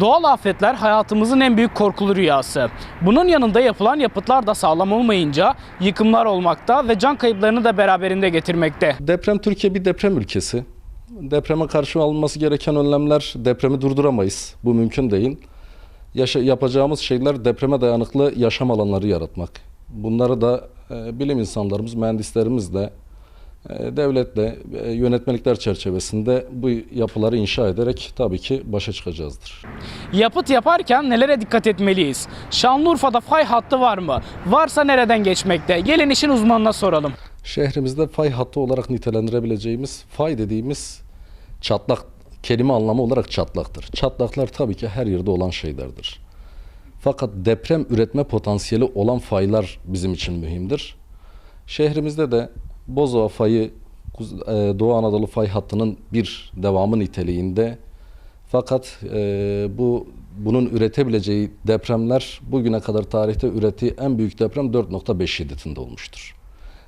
Doğal afetler hayatımızın en büyük korkulu rüyası. Bunun yanında yapılan yapıtlar da sağlam olmayınca yıkımlar olmakta ve can kayıplarını da beraberinde getirmekte. Deprem Türkiye bir deprem ülkesi. Depreme karşı alınması gereken önlemler depremi durduramayız. Bu mümkün değil. Yaşa, yapacağımız şeyler depreme dayanıklı yaşam alanları yaratmak. Bunları da e, bilim insanlarımız, mühendislerimiz de devletle e, yönetmelikler çerçevesinde bu yapıları inşa ederek tabii ki başa çıkacağızdır. Yapıt yaparken nelere dikkat etmeliyiz? Şanlıurfa'da fay hattı var mı? Varsa nereden geçmekte? Gelin işin uzmanına soralım. Şehrimizde fay hattı olarak nitelendirebileceğimiz fay dediğimiz çatlak kelime anlamı olarak çatlaktır. Çatlaklar tabii ki her yerde olan şeylerdir. Fakat deprem üretme potansiyeli olan faylar bizim için mühimdir. Şehrimizde de Bozova fayı e, Doğu Anadolu fay hattının bir devamı niteliğinde fakat e, bu bunun üretebileceği depremler bugüne kadar tarihte ürettiği en büyük deprem 4.5 şiddetinde olmuştur.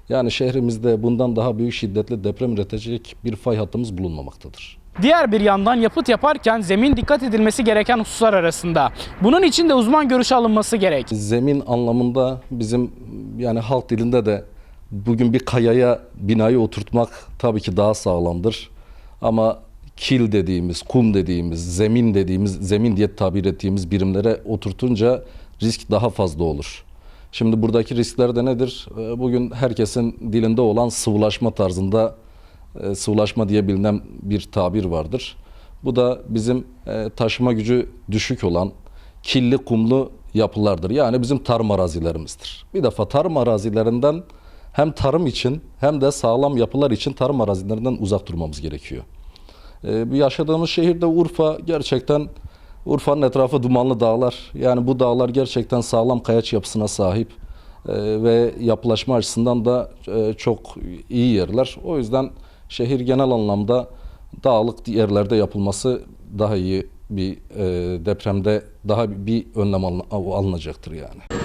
Yani şehrimizde bundan daha büyük şiddetli deprem üretecek bir fay hattımız bulunmamaktadır. Diğer bir yandan yapıt yaparken zemin dikkat edilmesi gereken hususlar arasında. Bunun için de uzman görüşü alınması gerek. Zemin anlamında bizim yani halk dilinde de bugün bir kayaya binayı oturtmak tabii ki daha sağlamdır. Ama kil dediğimiz, kum dediğimiz, zemin dediğimiz, zemin diye tabir ettiğimiz birimlere oturtunca risk daha fazla olur. Şimdi buradaki riskler de nedir? Ee, Bugün herkesin dilinde olan sıvılaşma tarzında e, sıvılaşma diye bilinen bir tabir vardır. Bu da bizim e, taşıma gücü düşük olan killi kumlu yapılardır. Yani bizim tarım arazilerimizdir. Bir defa tarım arazilerinden hem tarım için hem de sağlam yapılar için tarım arazilerinden uzak durmamız gerekiyor. Ee, yaşadığımız şehirde Urfa gerçekten Urfa'nın etrafı dumanlı dağlar. Yani bu dağlar gerçekten sağlam kayaç yapısına sahip Ee, ve yapılaşma açısından da e, çok iyi yerler. O yüzden şehir genel anlamda dağlık yerlerde yapılması daha iyi bir e, depremde daha bir önlem alın- alınacaktır yani.